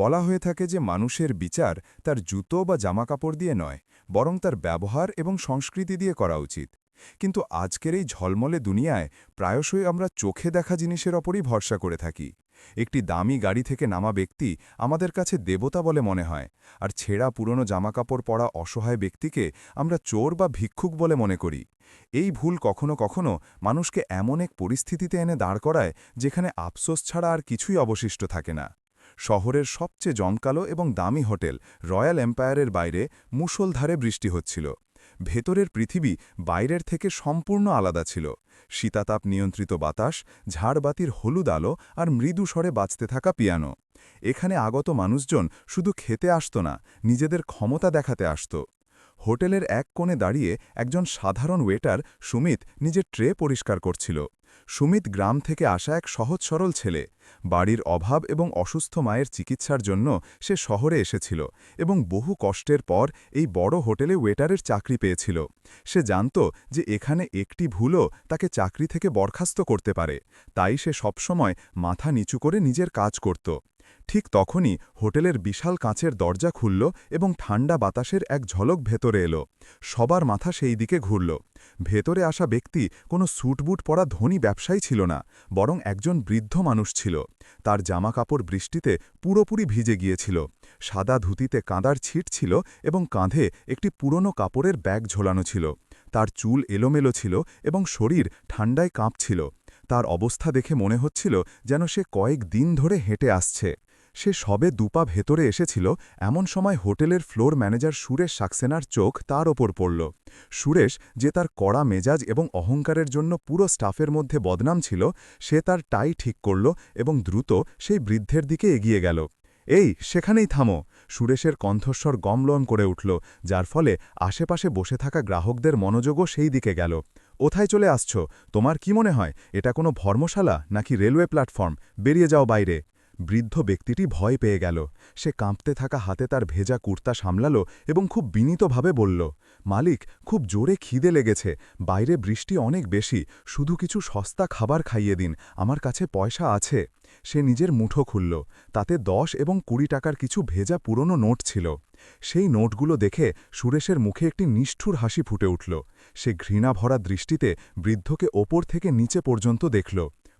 বলা হয়ে থাকে যে মানুষের বিচার তার জুতো বা জামাকাপড় দিয়ে নয়, বরং তার ব্যবহার এবং সংস্কৃতি দিয়ে করা উচিত। কিন্তু আজকের এই ঝলমলে দুনিয়ায় প্রায়শই আমরা চোখে দেখা জিনিসের ওপরই ভরসা করে থাকি। একটি দামি গাড়ি থেকে নামা ব্যক্তি আমাদের কাছে দেবতা বলে মনে হয়, আর ছেঁড়া পুরনো জামাকাপড় পরা অসহায় ব্যক্তিকে আমরা চোর বা ভিক্ষুক বলে মনে করি। এই ভুল কখনো কখনো মানুষকে এমন এক পরিস্থিতিতে এনে দাঁড় করায়, যেখানে আফসোস ছাড়া আর কিছুই অবশিষ্ট থাকে না। শহরের সবচেয়ে জমকালো এবং দামি হোটেল রয়্যাল এম্পায়ারের বাইরে মুসলধারে বৃষ্টি হচ্ছিল। ভেতরের পৃথিবী বাইরের থেকে সম্পূর্ণ আলাদা ছিল। শীতাতাপ নিয়ন্ত্রিত বাতাস, ঝাড়বাতির হলুদ আলো আর মৃদু স্বরে বাঁচতে থাকা পিয়ানো। এখানে আগত মানুষজন শুধু খেতে আসত না, নিজেদের ক্ষমতা দেখাতে আসত। হোটেলের এক কোণে দাঁড়িয়ে একজন সাধারণ ওয়েটার সুমিত নিজের ট্রে পরিষ্কার করছিল। সুমিত গ্রাম থেকে আসা এক সহজ সরল ছেলে। বাড়ির অভাব এবং অসুস্থ মায়ের চিকিৎসার জন্য সে শহরে এসেছিল এবং বহু কষ্টের পর এই বড় হোটেলে ওয়েটারের চাকরি পেয়েছিল। সে জানত যে এখানে একটি ভুলও তাকে চাকরি থেকে বরখাস্ত করতে পারে। তাই সে সবসময় মাথা নিচু করে নিজের কাজ করত। ঠিক তখনই হোটেলের বিশাল কাঁচের দরজা খুলল এবং ঠান্ডা বাতাসের এক ঝলক ভেতরে এলো। সবার মাথা সেই দিকে ঘুরল। ভেতরে আসা ব্যক্তি কোনো স্যুটবুট পরা ধনী ব্যবসায়ী ছিল না, বরং একজন বৃদ্ধ মানুষ ছিল। তার জামাকাপড় বৃষ্টিতে পুরোপুরি ভিজে গিয়েছিল। সাদা ধুতিতে কাঁদার ছিট ছিল এবং কাঁধে একটি পুরনো কাপড়ের ব্যাগ ঝোলানো ছিল। তার চুল এলোমেলো ছিল এবং শরীর ঠান্ডায় কাঁপছিল। তার অবস্থা দেখে মনে হচ্ছিল যেন সে কয়েক দিন ধরে হেঁটে আসছে। সে সবে দুপা ভেতরে এসেছিল, এমন সময় হোটেলের ফ্লোর ম্যানেজার সুরেশ সাক্সেনার চোখ তার ওপর পড়ল। সুরেশ, যে তার কড়া মেজাজ এবং অহংকারের জন্য পুরো স্টাফের মধ্যে বদনাম ছিল, সে তার টাই ঠিক করল এবং দ্রুত সেই বৃদ্ধের দিকে এগিয়ে গেল। এই, সেখানেই থামো! সুরেশের কণ্ঠস্বর গমলন করে উঠল, যার ফলে আশেপাশে বসে থাকা গ্রাহকদের মনোযোগও সেই দিকে গেল। ওথায় চলে আসছ? তোমার কি মনে হয়? এটা কোনো ভর্মশালা নাকি রেলওয়ে প্ল্যাটফর্ম? বেরিয়ে যাও বাইরে। বৃদ্ধ ব্যক্তিটি ভয় পেয়ে গেল। সে কাঁপতে থাকা হাতে তার ভেজা কুর্তা সামলাল এবং খুব বিনীতভাবে বলল, মালিক, খুব জোরে খিদে লেগেছে। বাইরে বৃষ্টি অনেক বেশি। শুধু কিছু সস্তা খাবার খাইয়ে দিন। আমার কাছে পয়সা আছে। সে নিজের মুঠো খুলল। তাতে দশ এবং কুড়ি টাকার কিছু ভেজা পুরনো নোট ছিল। সেই নোটগুলো দেখে সুরেশের মুখে একটি নিষ্ঠুর হাসি ফুটে উঠল। সে ঘৃণা ভরা দৃষ্টিতে বৃদ্ধকে ওপর থেকে নিচে পর্যন্ত দেখল।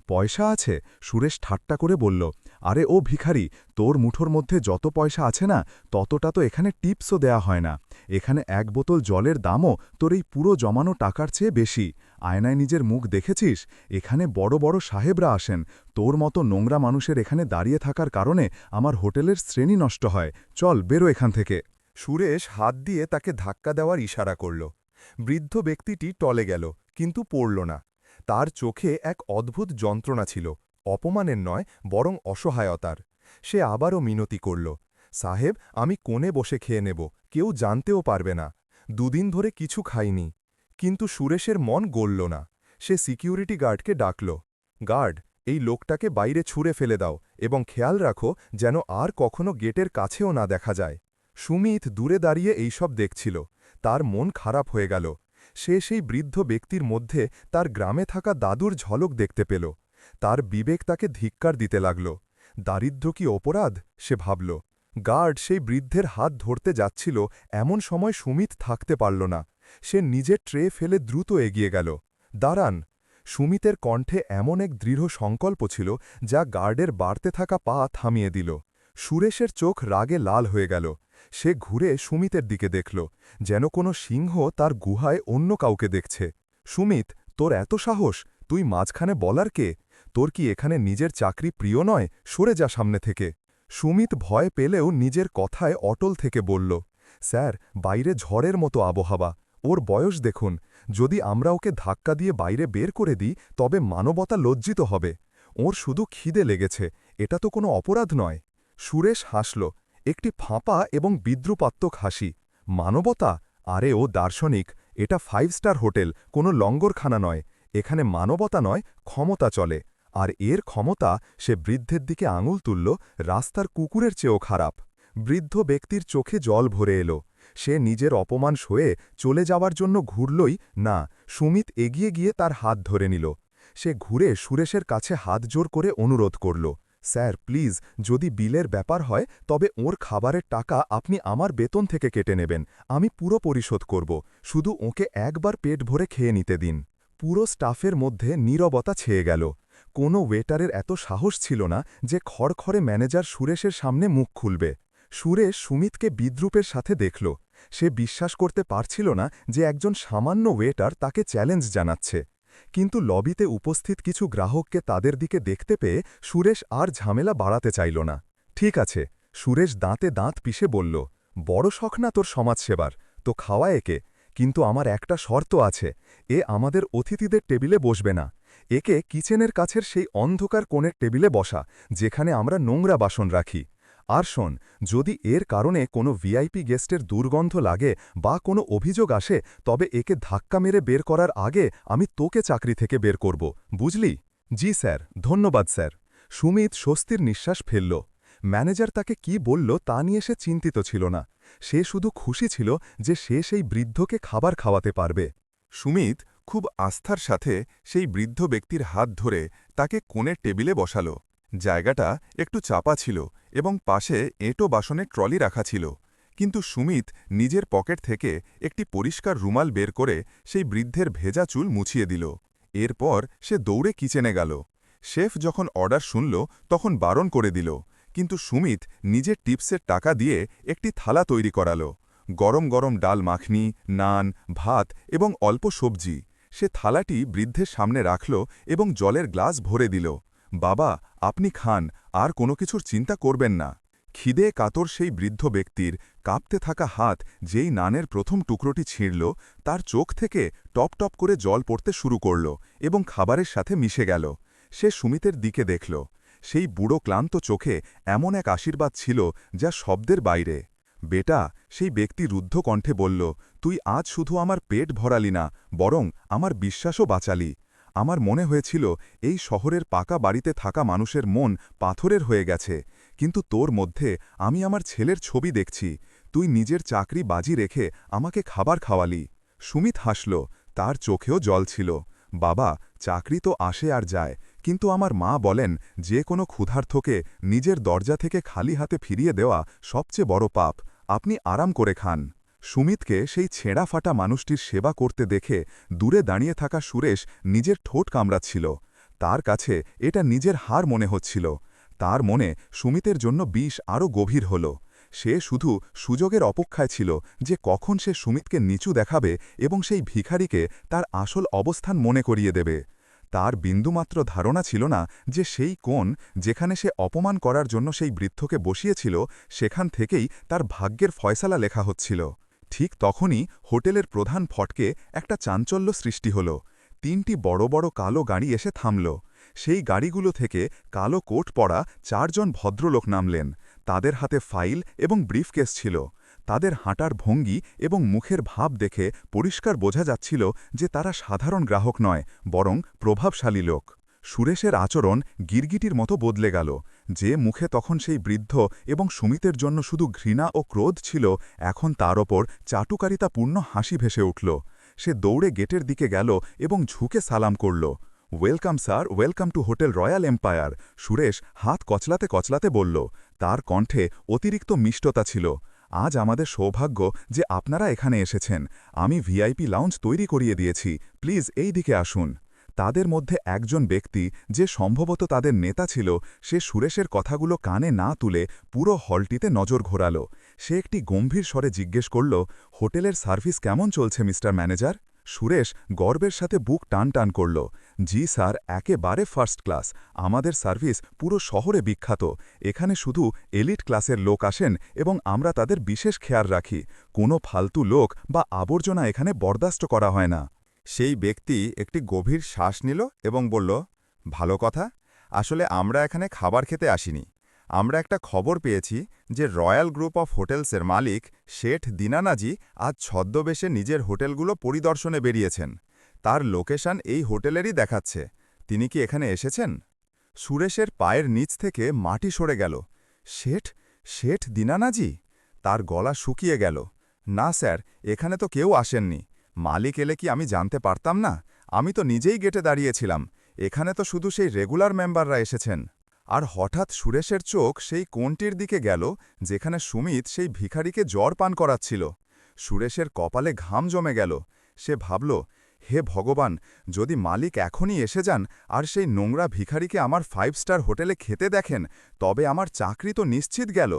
পয়সা আছে? সুরেশ ঠাট্টা করে বলল আরে ও ভিখারি, তোর মুঠোর মধ্যে যত পয়সা আছে না, ততটা তো এখানে টিপসও দেয়া হয় না। এখানে এক বোতল জলের দামও তোর এই পুরো জমানো টাকার চেয়ে বেশি। আয়নায় নিজের মুখ দেখেছিস? এখানে বড় বড় সাহেবরা আসেন। তোর মতো নোংরা মানুষের এখানে দাঁড়িয়ে থাকার কারণে আমার হোটেলের শ্রেণি নষ্ট হয়। চল, বেরো এখান থেকে। সুরেশ হাত দিয়ে তাকে ধাক্কা দেওয়ার ইশারা করল। বৃদ্ধ ব্যক্তিটি টলে গেল, কিন্তু পড়ল না। তার চোখে এক অদ্ভুত যন্ত্রণা ছিল। অপমানের নয়, বরং অসহায়তার। সে আবারও মিনতি করল, সাহেব, আমি কোণে বসে খেয়ে নেব, কেউ জানতেও পারবে না। দুদিন ধরে কিছু খাইনি। কিন্তু সুরেশের মন গলল না। সে সিকিউরিটি গার্ডকে ডাকল, গার্ড, এই লোকটাকে বাইরে ছুঁড়ে ফেলে দাও এবং খেয়াল রাখো যেন আর কখনো গেটের কাছেও না দেখা যায়। সুমিত দূরে দাঁড়িয়ে এইসব দেখছিল। তার মন খারাপ হয়ে গেল। সে সেই বৃদ্ধ ব্যক্তির মধ্যে তার গ্রামে থাকা দাদুর ঝলক দেখতে পেল। তার বিবেক তাকে ধিক্কার দিতে লাগল। দারিদ্র কি অপরাধ? সে ভাবল। গার্ড সেই বৃদ্ধের হাত ধরতে যাচ্ছিল, এমন সময় সুমিত থাকতে পারল না। সে নিজের ট্রে ফেলে দ্রুত এগিয়ে গেল। দাঁড়ান। সুমিতের কণ্ঠে এমন এক দৃঢ় সংকল্প ছিল, যা গার্ডের বাড়তে থাকা পা থামিয়ে দিল। সুরেশের চোখ রাগে লাল হয়ে গেল। সে ঘুরে সুমিতের দিকে দেখল, যেন কোনো সিংহ তার গুহায় অন্য কাউকে দেখছে। সুমিত, তোর এত সাহস? তুই মাঝখানে বলার কে? তোর কি এখানে নিজের চাকরি প্রিয় নয়? সরে যা সামনে থেকে। সুমিত ভয় পেলেও নিজের কথায় অটল থেকে বলল, স্যার, বাইরে ঝড়ের মতো আবহাওয়া। ওর বয়স দেখুন। যদি আমরা ওকে ধাক্কা দিয়ে বাইরে বের করে দিই, তবে মানবতা লজ্জিত হবে। ওর শুধু খিদে লেগেছে। এটা তো কোনো অপরাধ নয়। সুরেশ হাসল, একটি ফাঁপা এবং বিদ্রুপাত্মক হাসি। মানবতা? আরে ও দার্শনিক। এটা ফাইভ স্টার হোটেল, কোনো লঙ্গরখানা নয়। এখানে মানবতা নয়, ক্ষমতা চলে। আর এর ক্ষমতা সে বৃদ্ধের দিকে আঙুল তুলল, রাস্তার কুকুরের চেয়েও খারাপ। বৃদ্ধ ব্যক্তির চোখে জল ভরে এলো। সে নিজের অপমান সয়ে চলে যাওয়ার জন্য ঘুরলই, না, সুমিত এগিয়ে গিয়ে তার হাত ধরে নিল। সে ঘুরে সুরেশের কাছে হাত জোর করে অনুরোধ করল, স্যার, প্লিজ, যদি বিলের ব্যাপার হয়, তবে ওর খাবারের টাকা আপনি আমার বেতন থেকে কেটে নেবেন। আমি পুরো পরিশোধ করব। শুধু ওকে একবার পেট ভরে খেয়ে নিতে দিন। পুরো স্টাফের মধ্যে নীরবতা ছেয়ে গেল। কোনো ওয়েটারের এত সাহস ছিল না যে খড়খড়ে ম্যানেজার সুরেশের সামনে মুখ খুলবে। সুরেশ সুমিতকে বিদ্রুপের সাথে দেখল। সে বিশ্বাস করতে পারছিল না যে একজন সামান্য ওয়েটার তাকে চ্যালেঞ্জ জানাচ্ছে। কিন্তু লবিতে উপস্থিত কিছু গ্রাহককে তাদের দিকে দেখতে পেয়ে সুরেশ আর ঝামেলা বাড়াতে চাইল না। ঠিক আছে, সুরেশ দাঁতে দাঁত পিষে বলল, বড় শখ না তোর সমাজসেবার? তো খাওয়া একে। কিন্তু আমার একটা শর্ত আছে, এ আমাদের অতিথিদের টেবিলে বসবে না। একে কিচেনের কাছের সেই অন্ধকার কোণের টেবিলে বসা, যেখানে আমরা নোংরা বাসন রাখি। আর শোন, যদি এর কারণে কোনো ভিআইপি গেস্টের দুর্গন্ধ লাগে বা কোনো অভিযোগ আসে, তবে একে ধাক্কা মেরে বের করার আগে আমি তোকে চাকরি থেকে বের করব, বুঝলি? জি স্যার, ধন্যবাদ স্যার। সুমিত স্বস্তির নিঃশ্বাস ফেলল। ম্যানেজার তাকে কি বলল তা নিয়ে সে চিন্তিত ছিল না। সে শুধু খুশি ছিল যে সে সেই বৃদ্ধকে খাবার খাওয়াতে পারবে। সুমিত খুব আস্থার সাথে সেই বৃদ্ধ ব্যক্তির হাত ধরে তাকে কোণের টেবিলে বসাল। জায়গাটা একটু চাপা ছিল এবং পাশে এঁটো বাসনে ট্রলি রাখা ছিল। কিন্তু সুমিত নিজের পকেট থেকে একটি পরিষ্কার রুমাল বের করে সেই বৃদ্ধের ভেজা চুল মুছিয়ে দিল। এরপর সে দৌড়ে কিচেনে গেল। শেফ যখন অর্ডার শুনল, তখন বারণ করে দিল। কিন্তু সুমিত নিজের টিপসের টাকা দিয়ে একটি থালা তৈরি করালো। গরম গরম ডাল মাখনি, নান, ভাত এবং অল্প সবজি। সে থালাটি বৃদ্ধের সামনে রাখল এবং জলের গ্লাস ভরে দিল। বাবা, আপনি খান, আর কোনো কিছুর চিন্তা করবেন না। খিদে কাতর সেই বৃদ্ধ ব্যক্তির কাঁপতে থাকা হাত যেই নানের প্রথম টুকরোটি ছিঁড়ল, তার চোখ থেকে টপ টপ করে জল পড়তে শুরু করল এবং খাবারের সাথে মিশে গেল। সে সুমিতের দিকে দেখল। সেই বুড়ো ক্লান্ত চোখে এমন এক আশীর্বাদ ছিল যা শব্দের বাইরে। বেটা, সেই ব্যক্তি রুদ্ধ কণ্ঠে বলল তুই আজ শুধু আমার পেট ভরালি না, বরং আমার বিশ্বাসও বাঁচালি। আমার মনে হয়েছিল, এই শহরের পাকা বাড়িতে থাকা মানুষের মন পাথরের হয়ে গেছে, কিন্তু তোর মধ্যে আমি আমার ছেলের ছবি দেখছি, তুই নিজের চাকরি বাজি রেখে আমাকে খাবার খাওয়ালি। সুমিত হাসল, তার চোখেও জল ছিল। বাবা, চাকরি তো আসে আর যায়, কিন্তু আমার মা বলেন, যে কোনো ক্ষুধার্থকে নিজের দরজা থেকে খালি হাতে ফিরিয়ে দেওয়া সবচেয়ে বড় পাপ। আপনি আরাম করে খান। সুমিতকে সেই ছেঁড়া ফাটা মানুষটির সেবা করতে দেখে দূরে দাঁড়িয়ে থাকা সুরেশ নিজের ঠোঁট কামড়াচ্ছিল। তার কাছে এটা নিজের হার মনে হচ্ছিল। তার মনে সুমিতের জন্য বিষ আরও গভীর হল। সে শুধু সুযোগের অপেক্ষায় ছিল যে কখন সে সুমিতকে নিচু দেখাবে এবং সেই ভিখারিকে তার আসল অবস্থান মনে করিয়ে দেবে। তার বিন্দুমাত্র ধারণা ছিল না যে সেই কোণ যেখানে সে অপমান করার জন্য সেই বৃদ্ধকে বসিয়েছিল, সেখান থেকেই তার ভাগ্যের ফয়সালা লেখা হচ্ছিল। ঠিক তখনই হোটেলের প্রধান ফটকে একটা চাঞ্চল্য সৃষ্টি হল। তিনটি বড় বড় কালো গাড়ি এসে থামল। সেই গাড়িগুলো থেকে কালো কোট পরা চারজন ভদ্রলোক নামলেন। তাদের হাতে ফাইল এবং ব্রিফকেস ছিল। তাদের হাঁটার ভঙ্গি এবং মুখের ভাব দেখে পরিষ্কার বোঝা যাচ্ছিল যে তারা সাধারণ গ্রাহক নয়, বরং প্রভাবশালী লোক। সুরেশের আচরণ গিরগিটির মতো বদলে গেল, যে মুখে তখন সেই বৃদ্ধ এবং সুমিতের জন্য শুধু ঘৃণা ও ক্রোধ ছিল, এখন তার ওপর চাটুকারিতাপূর্ণ হাসি ভেসে উঠল। সে দৌড়ে গেটের দিকে গেল এবং ঝুঁকে সালাম করল, welcome sir, welcome to hotel royal empire. Suresh হাত কচলাতে কচলাতে বলল, তার কণ্ঠে অতিরিক্ত মিষ্টতা ছিল। আজ আমাদের সৌভাগ্য যে আপনারা এখানে এসেছেন। আমি ভিআইপি লাউঞ্জ তৈরি করিয়ে দিয়েছি। প্লিজ এই দিকে আসুন। তাদের মধ্যে একজন ব্যক্তি যে সম্ভবত তাদের নেতা ছিল, সে সুরেশের কথাগুলো কানে না তুলে পুরো হলটিতে নজর ঘোরাল। সে একটি গম্ভীর স্বরে জিজ্ঞেস করল, হোটেলের সার্ভিস কেমন চলছে, মিস্টার ম্যানেজার? সুরেশ গর্বের সাথে বুক টান টান করল, জি স্যার, একেবারে ফার্স্ট ক্লাস। আমাদের সার্ভিস পুরো শহরে বিখ্যাত। এখানে শুধু এলিট ক্লাসের লোক আসেন এবং আমরা তাদের বিশেষ খেয়াল রাখি। কোনো ফালতু লোক বা আবর্জনা এখানে বরদাস্ত করা হয় না। সেই ব্যক্তি একটি গভীর শ্বাস নিল এবং বলল, ভালো কথা, আসলে আমরা এখানে খাবার খেতে আসিনি। আমরা একটা খবর পেয়েছি যে রয়্যাল গ্রুপ অফ হোটেলসের মালিক শেঠ দিনানাজি আজ ছদ্মবেশে নিজের হোটেলগুলো পরিদর্শনে বেরিয়েছেন। তার লোকেশন এই হোটেলেরই দেখাচ্ছে। তিনি কি এখানে এসেছেন? সুরেশের পায়ের নিচ থেকে মাটি সরে গেল। শেঠ? শেঠ দিনানাজি? তার গলা শুকিয়ে গেল। না স্যার, এখানে তো কেউ আসেননি। মালিক এলে কি আমি জানতে পারতাম না? আমি তো নিজেই গেটে দাঁড়িয়েছিলাম। এখানে তো শুধু সেই রেগুলার মেম্বাররা এসেছেন। আর হঠাৎ সুরেশের চোখ সেই কোণটির দিকে গেল, যেখানে সুমিত সেই ভিখারিকে জ্বর পান করাচ্ছিল। সুরেশের কপালে ঘাম জমে গেল। সে ভাবল, হে ভগবান, যদি মালিক এখনই এসে যান আর সেই নোংরা ভিখারিকে আমার ফাইভ স্টার হোটেলে খেতে দেখেন, তবে আমার চাকরি তো নিশ্চিত গেল।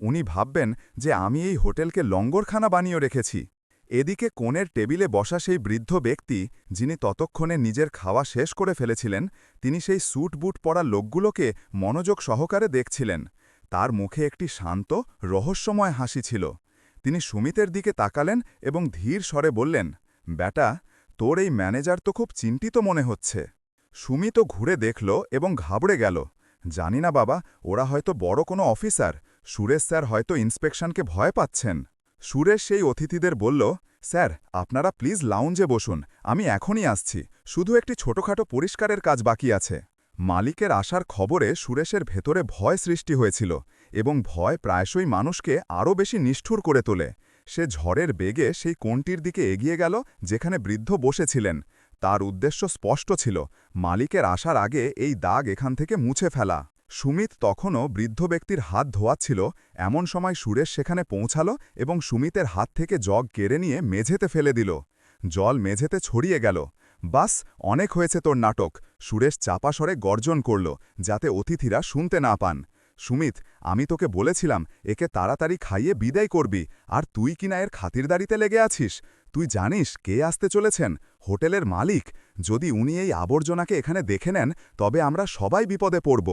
উনি ভাববেন যে আমি এই হোটেলকে লঙ্গরখানা বানিয়ে রেখেছি। এদিকে কোণের টেবিলে বসা সেই বৃদ্ধ ব্যক্তি, যিনি ততক্ষণে নিজের খাওয়া শেষ করে ফেলেছিলেন, তিনি সেই স্যুট বুট পরা লোকগুলোকে মনোযোগ সহকারে দেখছিলেন। তার মুখে একটি শান্ত, রহস্যময় হাসি ছিল। তিনি সুমিতের দিকে তাকালেন এবং ধীর স্বরে বললেন, ব্যাটা, তোর এই ম্যানেজার তো খুব চিন্তিত মনে হচ্ছে। সুমিতও ঘুরে দেখল এবং ঘাবড়ে গেল। জানি না বাবা, ওরা হয়তো বড় কোনো অফিসার। সুরেশ স্যার হয়তো ইন্সপেকশনকে ভয় পাচ্ছেন। সুরেশ সেই অতিথিদের বলল, স্যার, আপনারা প্লিজ লাউঞ্জে বসুন, আমি এখনই আসছি। শুধু একটি ছোটখাটো পরিষ্কারের কাজ বাকি আছে। মালিকের আসার খবরে সুরেশের ভেতরে ভয় সৃষ্টি হয়েছিল এবং ভয় প্রায়শই মানুষকে আরও বেশি নিষ্ঠুর করে তোলে। সে ঝড়ের বেগে সেই কোণটির দিকে এগিয়ে গেল, যেখানে বৃদ্ধ বসেছিলেন। তার উদ্দেশ্য স্পষ্ট ছিল, মালিকের আসার আগে এই দাগ এখান থেকে মুছে ফেলা। সুমিত তখনও বৃদ্ধ ব্যক্তির হাত ধোয়াচ্ছিল, এমন সময় সুরেশ সেখানে পৌঁছালো এবং সুমিতের হাত থেকে জগ কেড়ে নিয়ে মেঝেতে ফেলে দিল। জল মেঝেতে ছড়িয়ে গেল। বাস, অনেক হয়েছে তোর নাটক। সুরেশ চাপা স্বরে গর্জন করল, যাতে অতিথিরা শুনতে না পান। সুমিত, আমি তোকে বলেছিলাম, একে তাড়াতাড়ি খাইয়ে বিদায় করবি, আর তুই কিনা এর খাতিরদারিতে লেগে আছিস? তুই জানিস কে আসতে চলেছেন? হোটেলের মালিক? যদি উনি এই আবর্জনাকে এখানে দেখে নেন, তবে আমরা সবাই বিপদে পড়ব।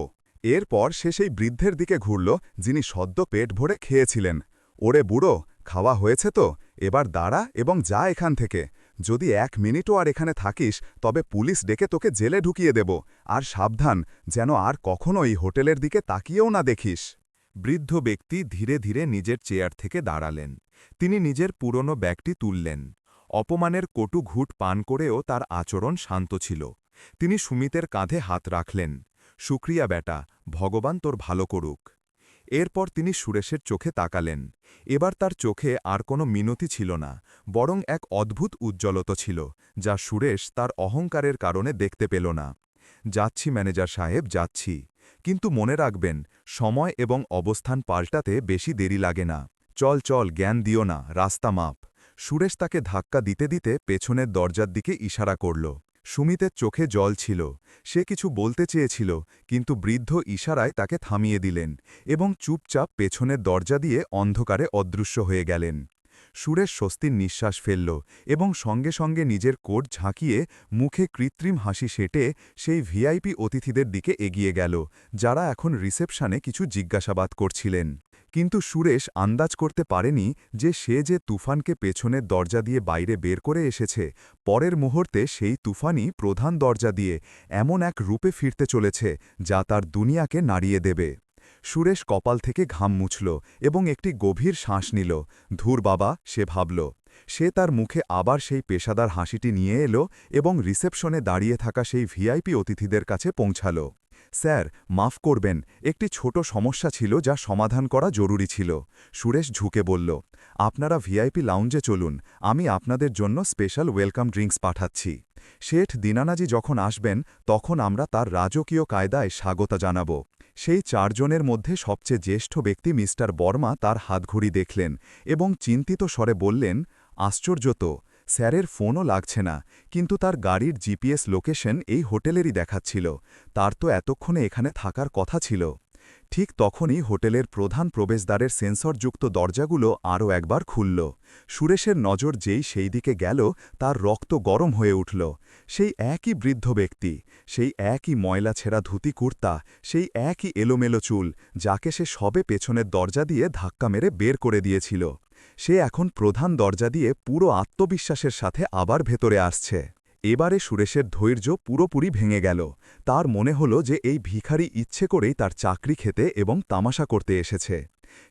এরপর সে সেই বৃদ্ধের দিকে ঘুরল, যিনি সদ্য পেট ভরে খেয়েছিলেন। ওরে বুড়ো, খাওয়া হয়েছে তো? এবার দাঁড়া এবং যা এখান থেকে। যদি এক মিনিটও আর এখানে থাকিস, তবে পুলিশ ডেকে তোকে জেলে ঢুকিয়ে দেব। আর সাবধান, যেন আর কখনো এই হোটেলের দিকে তাকিয়েও না দেখিস। বৃদ্ধ ব্যক্তি ধীরে ধীরে নিজের চেয়ার থেকে দাঁড়ালেন। তিনি নিজের পুরনো ব্যাগটি তুললেন। অপমানের কটু ঘুট পান করেও তার আচরণ শান্ত ছিল। তিনি সুমিতের কাঁধে হাত রাখলেন। শুক্রিয়া বেটা, ভগবান তোর ভালো করুক। এরপর তিনি সুরেশের চোখে তাকালেন। এবার তার চোখে আর কোনো মিনতি ছিল না, বরং এক অদ্ভুত উজ্জ্বলত ছিল, যা সুরেশ তার অহংকারের কারণে দেখতে পেল না। যাচ্ছি ম্যানেজার সাহেব, যাচ্ছি। কিন্তু মনে রাখবেন, সময় এবং অবস্থান পাল্টাতে বেশি দেরি লাগে না। চল চল, জ্ঞান দিও না, রাস্তা মাপ। সুরেশ তাকে ধাক্কা দিতে দিতে পেছনের দরজার দিকে ইশারা করল। সুমিতের চোখে জল ছিল। সে কিছু বলতে চেয়েছিল, কিন্তু বৃদ্ধ ইশারায় তাকে থামিয়ে দিলেন এবং চুপচাপ পেছনের দরজা দিয়ে অন্ধকারে অদৃশ্য হয়ে গেলেন। সুরেশ স্বস্তির নিঃশ্বাস ফেলল এবং সঙ্গে সঙ্গে নিজের কোট ঝাঁকিয়ে মুখে কৃত্রিম হাসি সেটে সেই ভিআইপি অতিথিদের দিকে এগিয়ে গেল, যারা এখন রিসেপশনে কিছু জিজ্ঞাসাবাদ করছিলেন। কিন্তু সুরেশ আন্দাজ করতে পারেনি যে সে যে তুফানকে পেছনের দরজা দিয়ে বাইরে বের করে এসেছে, পরের মুহূর্তে সেই তুফানই প্রধান দরজা দিয়ে এমন এক রূপে ফিরতে চলেছে যা তার দুনিয়াকে নাড়িয়ে দেবে। সুরেশ কপাল থেকে ঘাম মুছল এবং একটি গভীর শ্বাস নিল। ধুর বাবা, সে ভাবল। সে তার মুখে আবার সেই পেশাদার হাসিটি নিয়ে এলো এবং রিসেপশনে দাঁড়িয়ে থাকা সেই ভিআইপি অতিথিদের কাছে পৌঁছাল। স্যার, মাফ করবেন, একটি ছোট সমস্যা ছিল যা সমাধান করা জরুরি ছিল। সুরেশ ঝুঁকে বলল, আপনারা ভিআইপি লাউঞ্জে চলুন, আমি আপনাদের জন্য স্পেশাল ওয়েলকাম ড্রিঙ্কস পাঠাচ্ছি। শেঠ দিনানাজি যখন আসবেন, তখন আমরা তার রাজকীয় কায়দায় স্বাগত জানাব। সেই চারজনের মধ্যে সবচেয়ে জ্যেষ্ঠ ব্যক্তি মিস্টার বর্মা তার হাতঘড়ি দেখলেন এবং চিন্তিত স্বরে বললেন, আশ্চর্য তো স্যারের ফোনও লাগছে না, কিন্তু তার গাড়ির জিপিএস লোকেশন এই হোটেলেরই দেখাচ্ছিল, তার তো এতক্ষণে এখানে থাকার কথা ছিল। ঠিক তখনই হোটেলের প্রধান প্রবেশদ্বারের সেন্সরযুক্ত দরজাগুলো আরও একবার খুলল, সুরেশের নজর যেই সেই দিকে গেল, তার রক্ত গরম হয়ে উঠল, সেই একই বৃদ্ধ ব্যক্তি, সেই একই ময়লা ছেঁড়া ধুতি কুর্তা, সেই একই এলোমেলো চুল, যাকে সে সবে পেছনের দরজা দিয়ে ধাক্কা মেরে বের করে দিয়েছিল। সে এখন প্রধান দরজা দিয়ে পুরো আত্মবিশ্বাসের সাথে আবার ভেতরে আসছে। এবারে সুরেশের ধৈর্য পুরোপুরি ভেঙে গেল। তার মনে হল যে এই ভিখারি ইচ্ছে করেই তার চাকরি খেতে এবং তামাশা করতে এসেছে।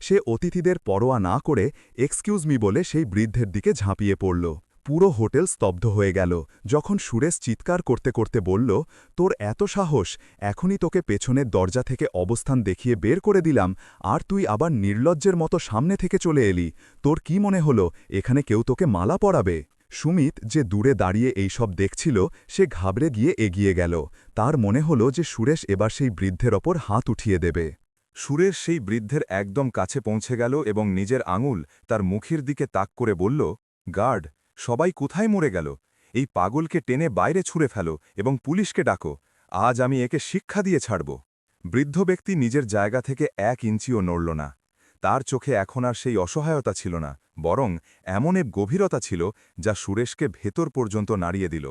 সে অতিথিদের পরোয়া না করে, এক্সকিউজ মি বলে সেই বৃদ্ধের দিকে ঝাঁপিয়ে পড়ল। পুরো হোটেল স্তব্ধ হয়ে গেল। যখন সুরেশ চিৎকার করতে করতে বলল, তোর এত সাহস, এখনই তোকে পেছনের দরজা থেকে অবস্থান দেখিয়ে বের করে দিলাম, আর তুই আবার নির্লজ্জের মতো সামনে থেকে চলে এলি। তোর কি মনে হলো, এখানে কেউ তোকে মালা পরাবে? সুমিত যে দূরে দাঁড়িয়ে এইসব দেখছিল, সে ঘাবড়ে গিয়ে এগিয়ে গেল। তার মনে হল যে সুরেশ এবার সেই বৃদ্ধের ওপর হাত উঠিয়ে দেবে। সুরেশ সেই বৃদ্ধের একদম কাছে পৌঁছে গেল এবং নিজের আঙুল তার মুখের দিকে তাক করে বলল, গার্ড সবাই কোথায় মরে গেল? এই পাগলকে টেনে বাইরে ছুঁড়ে ফেলো এবং পুলিশকে ডাকো, আজ আমি একে শিক্ষা দিয়ে ছাড়ব। বৃদ্ধ ব্যক্তি নিজের জায়গা থেকে এক ইঞ্চিও নড়ল না। তার চোখে এখন আর সেই অসহায়তা ছিল না, বরং এমন এক গভীরতা ছিল যা সুরেশকে ভেতর পর্যন্ত নাড়িয়ে দিল।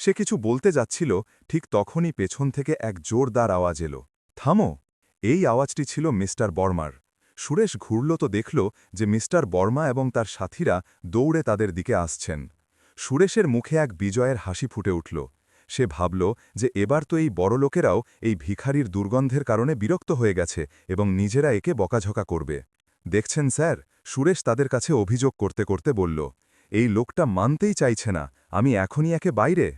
সে কিছু বলতে যাচ্ছিল, ঠিক তখনই পেছন থেকে এক জোরদার আওয়াজ এলো। থামো! এই আওয়াজটি ছিল মিস্টার বর্মার। সুরেশ ঘুরল তো দেখল যে মিস্টার বর্মা এবং তার সাথীরা দৌড়ে তাদের দিকে আসছেন। সুরেশের মুখে এক বিজয়ের হাসি ফুটে উঠল। সে ভাবল যে এবার তো এই বড়লোকেরাও এই ভিখারির দুর্গন্ধের কারণে বিরক্ত হয়ে গেছে এবং নিজেরা একে বকাঝকা করবে। দেখছেন স্যার, সুরেশ তাদের কাছে অভিযোগ করতে করতে বলল, এই লোকটা মানতেই চাইছে না, আমি এখনই একে বাইরে?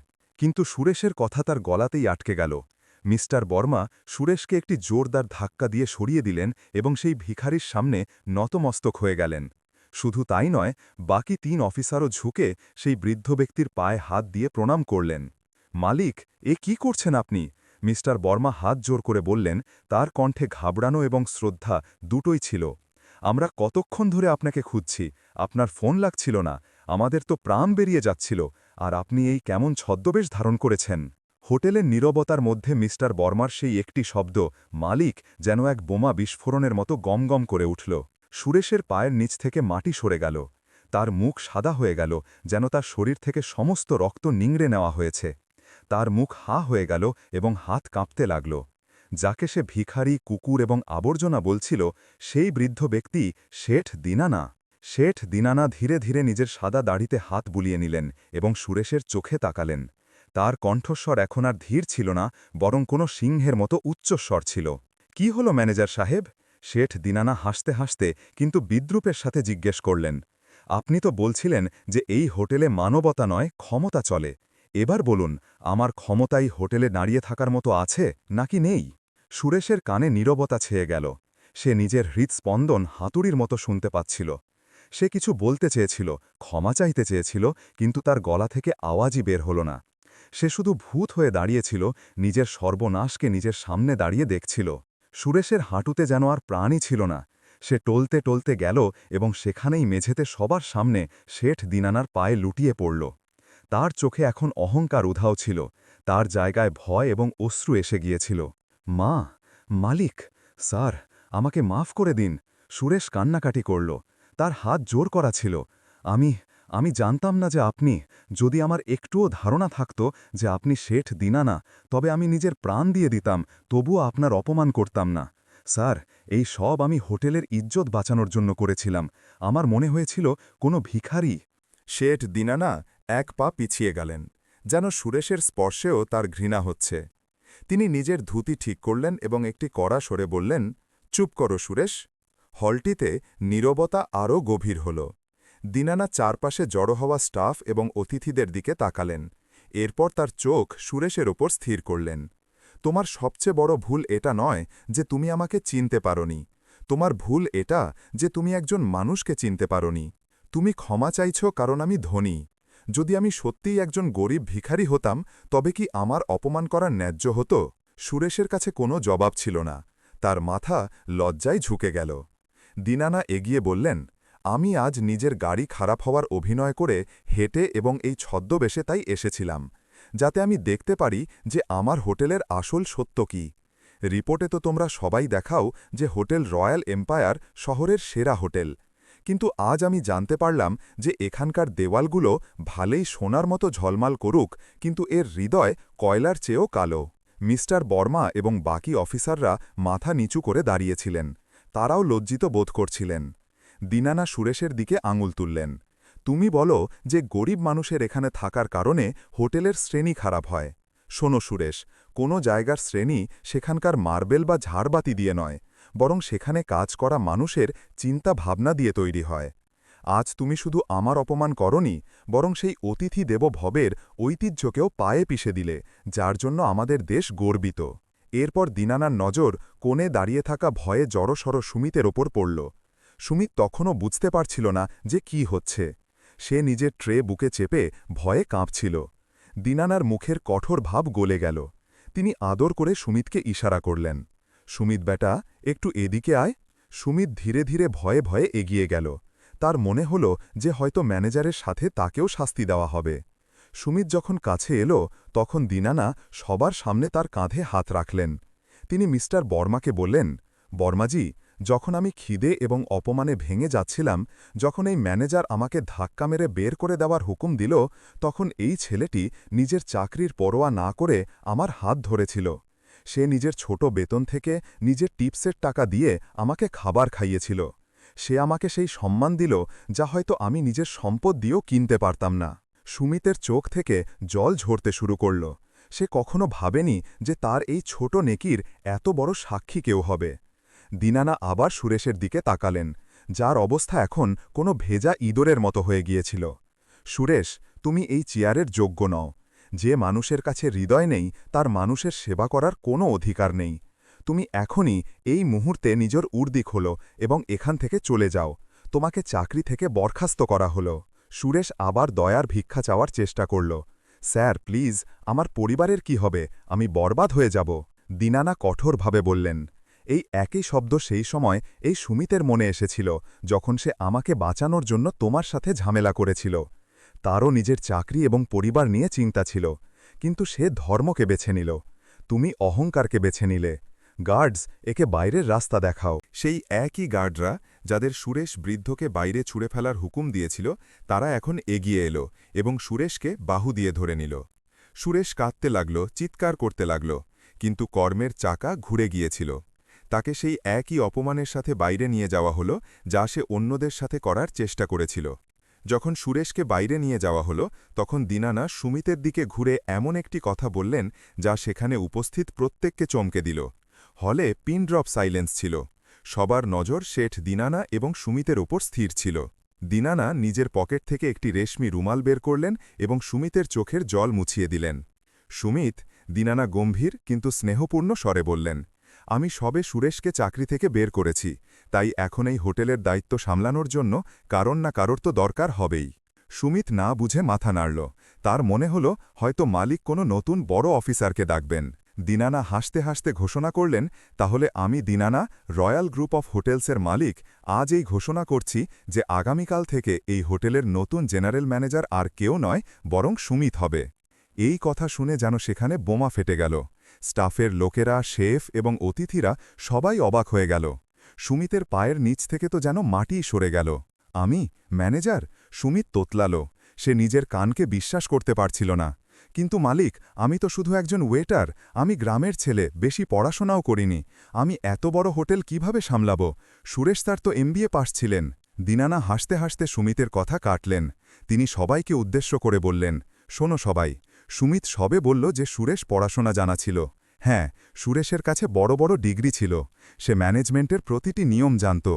কিন্তু সুরেশের কথা তার গলাতেই আটকে গেল। মিস্টার বর্মা সুরেশকে একটি জোরদার ধাক্কা দিয়ে সরিয়ে দিলেন এবং সেই ভিখারির সামনে নতমস্তক হয়ে গেলেন। শুধু তাই নয়, বাকি তিন অফিসারও ঝুঁকে সেই বৃদ্ধ ব্যক্তির পায়ে হাত দিয়ে প্রণাম করলেন। মালিক, এ কি করছেন আপনি? মিস্টার বর্মা হাত জোর করে বললেন, তার কণ্ঠে ঘাবড়ানো এবং শ্রদ্ধা দুটোই ছিল। আমরা কতক্ষণ ধরে আপনাকে খুঁজছি? আপনার ফোন লাগছিল না। আমাদের তো প্রাণ বেরিয়ে যাচ্ছিল। আর আপনি এই কেমন ছদ্মবেশ ধারণ করেছেন? হোটেলের নীরবতার মধ্যে মিস্টার বর্মার সেই একটি শব্দ, মালিক, যেন এক বোমা বিস্ফোরণের মতো গমগম করে উঠল। সুরেশের পায়ের নিচ থেকে মাটি সরে গেল। তার মুখ সাদা হয়ে গেল, যেন তার শরীর থেকে সমস্ত রক্ত নিংড়ে নেওয়া হয়েছে। তার মুখ হা হয়ে গেল এবং হাত কাঁপতে লাগল। যাকে সে ভিখারি, কুকুর এবং আবর্জনা বলছিল, সেই বৃদ্ধ ব্যক্তি শেঠ দিনানা। শেঠ দিনানা ধীরে ধীরে নিজের সাদা দাড়িতে হাত বুলিয়ে নিলেন এবং সুরেশের চোখে তাকালেন। তার কণ্ঠস্বর এখন আর ধীর ছিল না, বরং কোনো সিংহের মতো উচ্চস্বর ছিল। কি হলো ম্যানেজার সাহেব? শেঠ দিনানা হাসতে হাসতে কিন্তু বিদ্রুপের সাথে জিজ্ঞেস করলেন। আপনি তো বলছিলেন যে এই হোটেলে মানবতা নয়, ক্ষমতা চলে। এবার বলুন, আমার ক্ষমতাই হোটেলে দাঁড়িয়ে থাকার মতো আছে, নাকি নেই? সুরেশের কানে নীরবতা ছেয়ে গেল। সে নিজের হৃৎস্পন্দন হাতুড়ির মতো শুনতে পাচ্ছিল। সে কিছু বলতে চেয়েছিল, ক্ষমা চাইতে চেয়েছিল, কিন্তু তার গলা থেকে আওয়াজই বের হল না। সে শুধু ভূত হয়ে দাঁড়িয়েছিল, নিজের সর্বনাশকে নিজের সামনে দাঁড়িয়ে দেখছিল। সুরেশের হাঁটুতে যেন আর প্রাণই ছিল না। সে টলতে টলতে গেল এবং সেখানেই মেঝেতে সবার সামনে শেঠ দিনানার পায়ে লুটিয়ে পড়ল। তার চোখে এখন অহংকার উধাও ছিল। তার জায়গায় ভয় এবং অশ্রু এসে গিয়েছিল। মা, মালিক, স্যার, আমাকে মাফ করে দিন। সুরেশ কান্নাকাটি করল। তার হাত জোর করা ছিল। আমি আমি জানতাম না যে আপনি, যদি আমার একটুও ধারণা থাকত যে আপনি শেঠ দিনানা, তবে আমি নিজের প্রাণ দিয়ে দিতাম, তবুও আপনার অপমান করতাম না। স্যার, এই সব আমি হোটেলের ইজ্জত বাঁচানোর জন্য করেছিলাম। আমার মনে হয়েছিল কোনো ভিখারি, শেঠ দিনানা, এক পা পিছিয়ে গেলেন, যেন সুরেশের স্পর্শেও তার ঘৃণা হচ্ছে। তিনি নিজের ধুতি ঠিক করলেন এবং একটি কড়া সরে বললেন, চুপ করো সুরেশ। হলটিতে নীরবতা আরও গভীর হল। দিনানা চারপাশে জড়ো হওয়া স্টাফ এবং অতিথিদের দিকে তাকালেন। এরপর তার চোখ সুরেশের ওপর স্থির করলেন। তোমার সবচেয়ে বড় ভুল এটা নয় যে তুমি আমাকে চিনতে পারনি। তোমার ভুল এটা যে তুমি একজন মানুষকে চিনতে পারনি। তুমি ক্ষমা চাইছ কারণ আমি ধনী। যদি আমি সত্যিই একজন গরিব ভিখারি হতাম, তবে কি আমার অপমান করার ন্যায্য হতো? সুরেশের কাছে কোনো জবাব ছিল না। তার মাথা লজ্জায় ঝুঁকে গেল। দিনানা এগিয়ে বললেন আমি আজ নিজের গাড়ি খারাপ হওয়ার অভিনয় করে হেঁটে এবং এই ছদ্মবেশে তাই এসেছিলাম, যাতে আমি দেখতে পারি যে আমার হোটেলের আসল সত্য কি। রিপোর্টে তো তোমরা সবাই দেখাও যে হোটেল রয়্যাল এম্পায়ার শহরের সেরা হোটেল, কিন্তু আজ আমি জানতে পারলাম যে এখানকার দেওয়ালগুলো ভালেই সোনার মতো ঝলমাল করুক, কিন্তু এর হৃদয় কয়লার চেয়েও কালো। মিস্টার বর্মা এবং বাকি অফিসাররা মাথা নিচু করে দাঁড়িয়েছিলেন, তারাও লজ্জিত বোধ করছিলেন। দিনানা সুরেশের দিকে আঙুল তুললেন। তুমি বলো যে গরিব মানুষের এখানে থাকার কারণে হোটেলের শ্রেণি খারাপ হয়। শোনো সুরেশ, কোনো জায়গার শ্রেণি সেখানকার মার্বেল বা ঝাড়বাতি দিয়ে নয়, বরং সেখানে কাজ করা মানুষের চিন্তা ভাবনা দিয়ে তৈরি হয়। আজ তুমি শুধু আমার অপমান করনি, বরং সেই অতিথি দেব ভবের ঐতিহ্যকেও পায়ে পিষে দিলে, যার জন্য আমাদের দেশ গর্বিত। এরপর দিনানার নজর কোণে দাঁড়িয়ে থাকা ভয়ে জড়সড় সুমিতের ওপর পড়ল। সুমিত তখনও বুঝতে পারছিল না যে কি হচ্ছে। সে নিজের ট্রে বুকে চেপে ভয়ে কাঁপছিল। দিনানার মুখের কঠোর ভাব গলে গেল। তিনি আদর করে সুমিতকে ইশারা করলেন। সুমিত বেটা, একটু এদিকে আয়। সুমিত ধীরে ধীরে ভয়ে ভয়ে এগিয়ে গেল। তার মনে হল যে হয়তো ম্যানেজারের সাথে তাকেও শাস্তি দেওয়া হবে। সুমিত যখন কাছে এলো, তখন দিনানা সবার সামনে তার কাঁধে হাত রাখলেন। তিনি মিস্টার বর্মাকে বললেন, বর্মাজি যখন আমি খিদে এবং অপমানে ভেঙে যাচ্ছিলাম, যখন এই ম্যানেজার আমাকে ধাক্কা মেরে বের করে দেওয়ার হুকুম দিল, তখন এই ছেলেটি নিজের চাকরির পরোয়া না করে আমার হাত ধরেছিল। সে নিজের ছোট বেতন থেকে নিজের টিপসের টাকা দিয়ে আমাকে খাবার খাইয়েছিল। সে আমাকে সেই সম্মান দিল যা হয়তো আমি নিজের সম্পদ দিয়েও কিনতে পারতাম না। সুমিতের চোখ থেকে জল ঝরতে শুরু করল। সে কখনো ভাবেনি যে তার এই ছোট নেকির এত বড় সাক্ষী কেউ হবে। দিনানা আবার সুরেশের দিকে তাকালেন, যার অবস্থা এখন কোনো ভেজা ইঁদরের মতো হয়ে গিয়েছিল। সুরেশ, তুমি এই চেয়ারের যোগ্য নও। যে মানুষের কাছে হৃদয় নেই, তার মানুষের সেবা করার কোনো অধিকার নেই। তুমি এখনই এই মুহূর্তে নিজের উর্দি খোলো এবং এখান থেকে চলে যাও। তোমাকে চাকরি থেকে বরখাস্ত করা হলো। সুরেশ আবার দয়ার ভিক্ষা চাওয়ার চেষ্টা করল। স্যার, প্লিজ, আমার পরিবারের কি হবে? আমি বরবাদ হয়ে যাব। দিনানা কঠোরভাবে বললেন। এই একই শব্দ সেই সময় এই সুমিতের মনে এসেছিল, যখন সে আমাকে বাঁচানোর জন্য তোমার সাথে ঝামেলা করেছিল। তারও নিজের চাকরি এবং পরিবার নিয়ে চিন্তা ছিল, কিন্তু সে ধর্মকে বেছে নিল। তুমি অহংকারকে বেছে নিলে। গার্ডস, একে বাইরের রাস্তা দেখাও। সেই একই গার্ডরা, যাদের সুরেশ বৃদ্ধকে বাইরে ছুঁড়ে ফেলার হুকুম দিয়েছিল, তারা এখন এগিয়ে এলো এবং সুরেশকে বাহু দিয়ে ধরে নিল। সুরেশ কাঁদতে লাগল, চিৎকার করতে লাগল, কিন্তু কর্মের চাকা ঘুরে গিয়েছিল। তাকে সেই একই অপমানের সাথে বাইরে নিয়ে যাওয়া হলো, যা সে অন্যদের সাথে করার চেষ্টা করেছিল। যখন সুরেশকে বাইরে নিয়ে যাওয়া হলো, তখন দিনানা সুমিতের দিকে ঘুরে এমন একটি কথা বললেন, যা সেখানে উপস্থিত প্রত্যেককে চমকে দিল। হলে পিন ড্রপ সাইলেন্স ছিল। সবার নজর শেঠ দিনানা এবং সুমিতের ওপর স্থির ছিল। দিনানা নিজের পকেট থেকে একটি রেশমি রুমাল বের করলেন এবং সুমিতের চোখের জল মুছিয়ে দিলেন। সুমিত, দিনানা গম্ভীর কিন্তু স্নেহপূর্ণ স্বরে বললেন আমি সবে সুরেশকে চাকরি থেকে বের করেছি, তাই এখন এই হোটেলের দায়িত্ব সামলানোর জন্য কারণ না কারোর তো দরকার হবেই। সুমিত না বুঝে মাথা নাড়ল। তার মনে হল, হয়তো মালিক কোনো নতুন বড় অফিসারকে ডাকবেন। দিনানা হাসতে হাসতে ঘোষণা করলেন, তাহলে আমি দিনানা, রয়্যাল গ্রুপ অফ হোটেলসের মালিক, আজ এই ঘোষণা করছি যে আগামীকাল থেকে এই হোটেলের নতুন জেনারেল ম্যানেজার আর কেউ নয়, বরং সুমিত হবে। এই কথা শুনে যেন সেখানে বোমা ফেটে গেল। স্টাফের লোকেরা, শেফ এবং অতিথিরা সবাই অবাক হয়ে গেল। সুমিতের পায়ের নিচ থেকে তো যেন মাটি সরে গেল। আমি, ম্যানেজার, সুমিত তোতলালো। সে নিজের কানকে বিশ্বাস করতে পারছিল না। কিন্তু মালিক, আমি তো শুধু একজন ওয়েটার, আমি গ্রামের ছেলে, বেশি পড়াশোনাও করিনি। আমি এত বড় হোটেল কীভাবে সামলাব? সুরেশ তার তো এমবিএ পাস ছিলেন। দিনানা হাসতে হাসতে সুমিতের কথা কাটলেন। তিনি সবাইকে উদ্দেশ্য করে বললেন, শোনো সবাই সুমিত সবে বলল যে সুরেশ পড়াশোনা জানা ছিল। হ্যাঁ সুরেশের কাছে বড় বড় ডিগ্রি ছিল। সে ম্যানেজমেন্টের প্রতিটি নিয়ম জানত।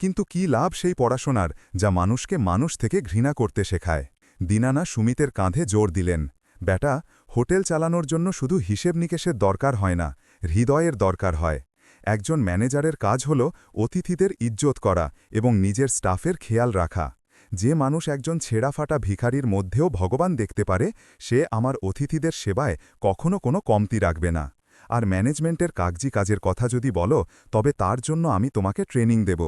কিন্তু কি লাভ সেই পড়াশোনার, যা মানুষকে মানুষ থেকে ঘৃণা করতে শেখায়। দিনানা সুমিতের কাঁধে জোর দিলেন। বেটা হোটেল চালানোর জন্য শুধু হিসেব নিকেশের দরকার হয় না, হৃদয়ের দরকার হয়। একজন ম্যানেজারের কাজ হল অতিথিদের ইজ্জত করা এবং নিজের স্টাফের খেয়াল রাখা। যে মানুষ একজন ছেঁড়াফাটা ভিখারির মধ্যেও ভগবান দেখতে পারে, সে আমার অতিথিদের সেবায় কখনো কোনো কমতি রাখবে না। আর ম্যানেজমেন্টের কাগজি কাজের কথা যদি বলো, তবে তার জন্য আমি তোমাকে ট্রেনিং দেব।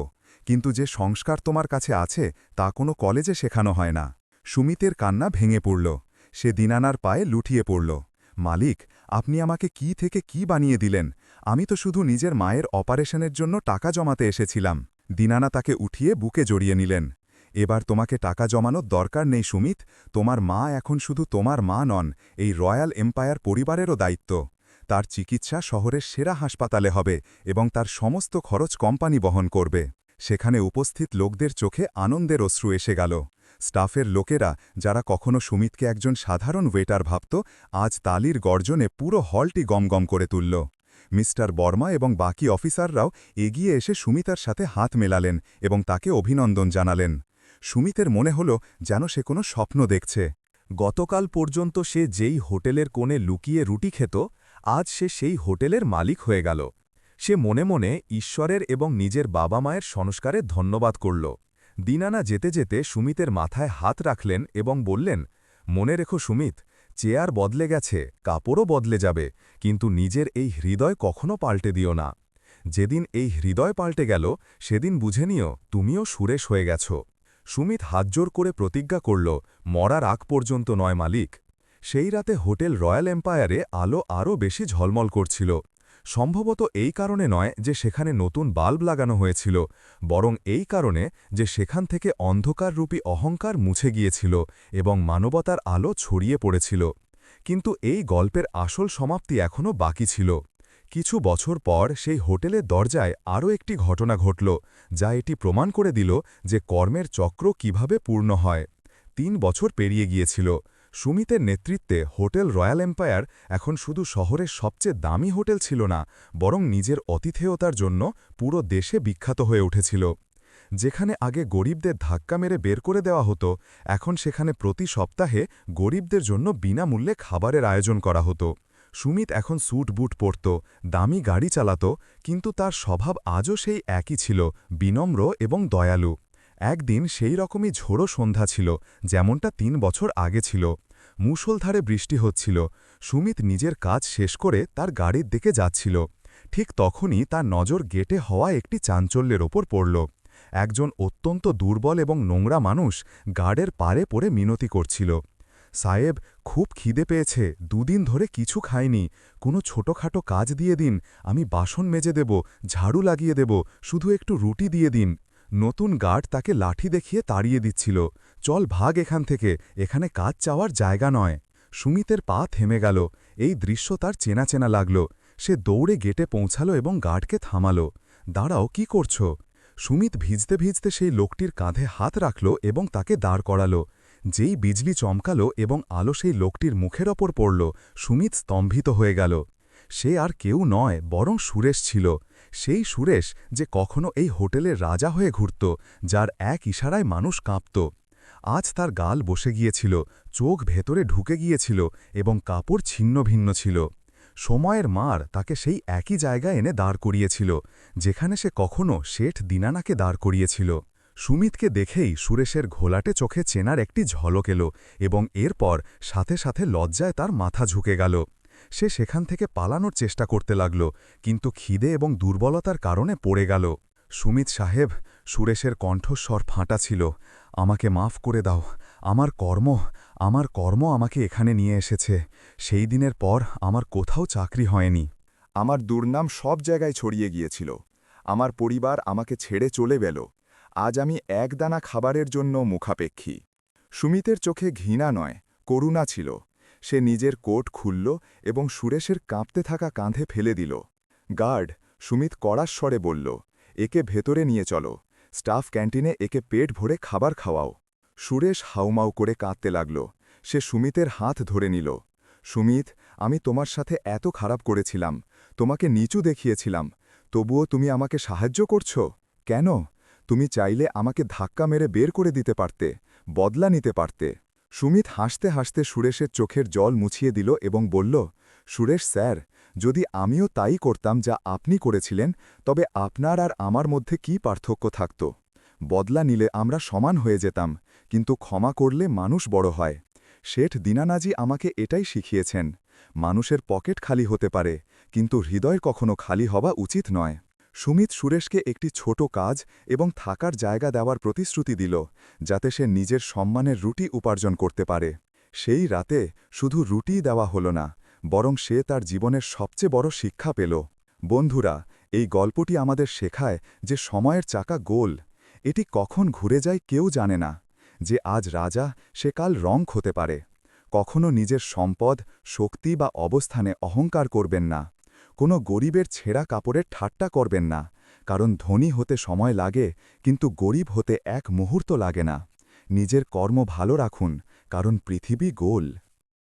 কিন্তু যে সংস্কার তোমার কাছে আছে, তা কোনো কলেজে শেখানো হয় না। সুমিতের কান্না ভেঙে পড়ল। সে দিনানার পায়ে লুটিয়ে পড়ল। মালিক, আপনি আমাকে কি থেকে কি বানিয়ে দিলেন? আমি তো শুধু নিজের মায়ের অপারেশনের জন্য টাকা জমাতে এসেছিলাম। দিনানা তাকে উঠিয়ে বুকে জড়িয়ে নিলেন। এবার তোমাকে টাকা জমানোর দরকার নেই সুমিত, তোমার মা এখন শুধু তোমার মা নন, এই রয়্যাল এম্পায়ার পরিবারেরও দায়িত্ব। তার চিকিৎসা শহরের সেরা হাসপাতালে হবে এবং তার সমস্ত খরচ কোম্পানি বহন করবে। সেখানে উপস্থিত লোকদের চোখে আনন্দের অশ্রু এসে গেল। স্টাফের লোকেরা, যারা কখনো সুমিতকে একজন সাধারণ ওয়েটার ভাবত, আজ তালির গর্জনে পুরো হলটি গমগম করে তুলল। মিস্টার বর্মা এবং বাকি অফিসাররাও এগিয়ে এসে সুমিতার সাথে হাত মেলালেন এবং তাকে অভিনন্দন জানালেন। সুমিতের মনে হল যেন সে কোনো স্বপ্ন দেখছে। গতকাল পর্যন্ত সে যেই হোটেলের কোণে লুকিয়ে রুটি খেত, আজ সে সেই হোটেলের মালিক হয়ে গেল। সে মনে মনে ঈশ্বরের এবং নিজের বাবা মায়ের সংস্কারে ধন্যবাদ করল। দিনানা যেতে যেতে সুমিতের মাথায় হাত রাখলেন এবং বললেন, মনে রেখো সুমিত, চেয়ার বদলে গেছে, কাপড়ও বদলে যাবে, কিন্তু নিজের এই হৃদয় কখনো পাল্টে দিও না। যেদিন এই হৃদয় পাল্টে গেল, সেদিন বুঝে নিও, তুমিও সুরেশ হয়ে গেছ। সুমিত হাতজোর করে প্রতিজ্ঞা করল, মরার আগ পর্যন্ত নয় মালিক। সেই রাতে হোটেল রয়্যাল এম্পায়ারে আলো আরও বেশি ঝলমল করছিল। সম্ভবত এই কারণে নয় যে সেখানে নতুন বাল্ব লাগানো হয়েছিল, বরং এই কারণে যে সেখান থেকে অন্ধকাররূপী অহংকার মুছে গিয়েছিল এবং মানবতার আলো ছড়িয়ে পড়েছিল। কিন্তু এই গল্পের আসল সমাপ্তি এখনও বাকি ছিল। কিছু বছর পর সেই হোটেলের দরজায় আরও একটি ঘটনা ঘটল, যা এটি প্রমাণ করে দিল যে কর্মের চক্র কীভাবে পূর্ণ হয়। তিন বছর পেরিয়ে গিয়েছিল। সুমিতের নেতৃত্বে হোটেল রয়্যাল এম্পায়ার এখন শুধু শহরের সবচেয়ে দামি হোটেল ছিল না, বরং নিজের অতিথেয়তার জন্য পুরো দেশে বিখ্যাত হয়ে উঠেছিল। যেখানে আগে গরিবদের ধাক্কা মেরে বের করে দেওয়া হতো, এখন সেখানে প্রতি সপ্তাহে গরিবদের জন্য বিনামূল্যে খাবারের আয়োজন করা হতো। সুমিত এখন স্যুট বুট পরত, দামি গাড়ি চালাত, কিন্তু তার স্বভাব আজও সেই একই ছিল, বিনম্র এবং দয়ালু। একদিন সেই রকমই ঝোড়ো সন্ধ্যা ছিল, যেমনটা তিন বছর আগে ছিল। মুষলধারে বৃষ্টি হচ্ছিল, সুমিত নিজের কাজ শেষ করে তার গাড়ির দিকে যাচ্ছিল। ঠিক তখনই তার নজর গেটে হওয়া একটি চাঞ্চল্যের ওপর পড়ল। একজন অত্যন্ত দুর্বল এবং নোংরা মানুষ গার্ডের পারে পড়ে মিনতি করছিল। সায়েব খুব খিদে পেয়েছে, দুদিন ধরে কিছু খায়নি কোনো ছোটখাটো কাজ দিয়ে দিন, আমি বাসন মেজে দেব, ঝাড়ু লাগিয়ে দেব, শুধু একটু রুটি দিয়ে দিন। নতুন গার্ড তাকে লাঠি দেখিয়ে তাড়িয়ে দিচ্ছিল। চল ভাগ এখান থেকে, এখানে কাজ চাওয়ার জায়গা নয়। সুমিতের পা থেমে গেল, এই দৃশ্য তার চেনা চেনা লাগল। সে দৌড়ে গেটে পৌঁছালো এবং গার্ডকে থামালো। দাঁড়াও, কি করছ? সুমিত ভিজতে ভিজতে সেই লোকটির কাঁধে হাত রাখল এবং তাকে দাঁড় করালো। যেই বিজলি চমকালো এবং আলো সেই লোকটির মুখের ওপর পড়ল, সুমিত স্তম্ভিত হয়ে গেল। সে আর কেউ নয়, বরং সুরেশ ছিল। সেই সুরেশ যে কখনো এই হোটেলের রাজা হয়ে ঘুরত, যার এক ইশারায় মানুষ কাঁপত। আজ তার গাল বসে গিয়েছিল, চোখ ভেতরে ঢুকে গিয়েছিল এবং কাপড় ছিন্ন ভিন্ন ছিল। সময়ের মার তাকে সেই একই জায়গায় এনে দাঁড় করিয়েছিল, যেখানে সে কখনো শেঠ দিনানাকে দাঁড় করিয়েছিল। সুমিতকে দেখেই সুরেশের ঘোলাটে চোখে চেনার একটি ঝলক এলো এবং এরপর সাথে সাথে লজ্জায় তার মাথা ঝুঁকে গেল। সে সেখান থেকে পালানোর চেষ্টা করতে লাগল, কিন্তু খিদে এবং দুর্বলতার কারণে পড়ে গেল। সুমিত সাহেব, সুরেশের কণ্ঠস্বর ফাঁটা ছিল। আমাকে মাফ করে দাও, আমার কর্ম আমার কর্ম আমাকে এখানে নিয়ে এসেছে। সেই দিনের পর আমার কোথাও চাকরি হয়নি। আমার দুর্নাম সব জায়গায় ছড়িয়ে গিয়েছিল। আমার পরিবার আমাকে ছেড়ে চলে গেল। আজ আমি একদানা খাবারের জন্য মুখাপেক্ষী। সুমিতের চোখে ঘৃণা নয়, করুণা ছিল। সে নিজের কোট খুলল এবং সুরেশের কাঁপতে থাকা কাঁধে ফেলে দিল। গার্ড, সুমিত কড়ার স্বরে বলল, একে ভেতরে নিয়ে চলো। স্টাফ ক্যান্টিনে একে পেট ভরে খাবার খাওয়াও। সুরেশ হাউমাউ করে কাঁদতে লাগল। সে সুমিতের হাত ধরে নিল, সুমিত, আমি তোমার সাথে এত খারাপ করেছিলাম। তোমাকে নিচু দেখিয়েছিলাম। তবুও তুমি আমাকে সাহায্য করছ? কেন? তুমি চাইলে আমাকে ধাক্কা মেরে বের করে দিতে পারতে, বদলা নিতে পারতে। সুমিত হাসতে হাসতে সুরেশের চোখের জল মুছিয়ে দিল এবং বলল, সুরেশ স্যার, যদি আমিও তাই করতাম যা আপনি করেছিলেন, তবে আপনার আর আমার মধ্যে কি পার্থক্য থাকত? বদলা নিলে আমরা সমান হয়ে যেতাম, কিন্তু ক্ষমা করলে মানুষ বড় হয়। শেঠ দিনানাজি আমাকে এটাই শিখিয়েছেন, মানুষের পকেট খালি হতে পারে, কিন্তু হৃদয় কখনো খালি হওয়া উচিত নয়। সুমিত সুরেশকে একটি ছোট কাজ এবং থাকার জায়গা দেওয়ার প্রতিশ্রুতি দিল, যাতে সে নিজের সম্মানের রুটি উপার্জন করতে পারে। সেই রাতে শুধু রুটিই দেওয়া হল না, বরং সে তার জীবনের সবচেয়ে বড় শিক্ষা পেল। বন্ধুরা, এই গল্পটি আমাদের শেখায় যে সময়ের চাকা গোল, এটি কখন ঘুরে যায় কেউ জানে না, যে আজ রাজা, সে কাল রং হতে পারে। কখনো নিজের সম্পদ, শক্তি বা অবস্থানে অহংকার করবেন না। কোনো গরিবের ছেঁড়া কাপড়ের ঠাট্টা করবেন না, কারণ ধনী হতে সময় লাগে, কিন্তু গরিব হতে এক মুহূর্ত লাগে না। নিজের কর্ম ভালো রাখুন, কারণ পৃথিবী গোল।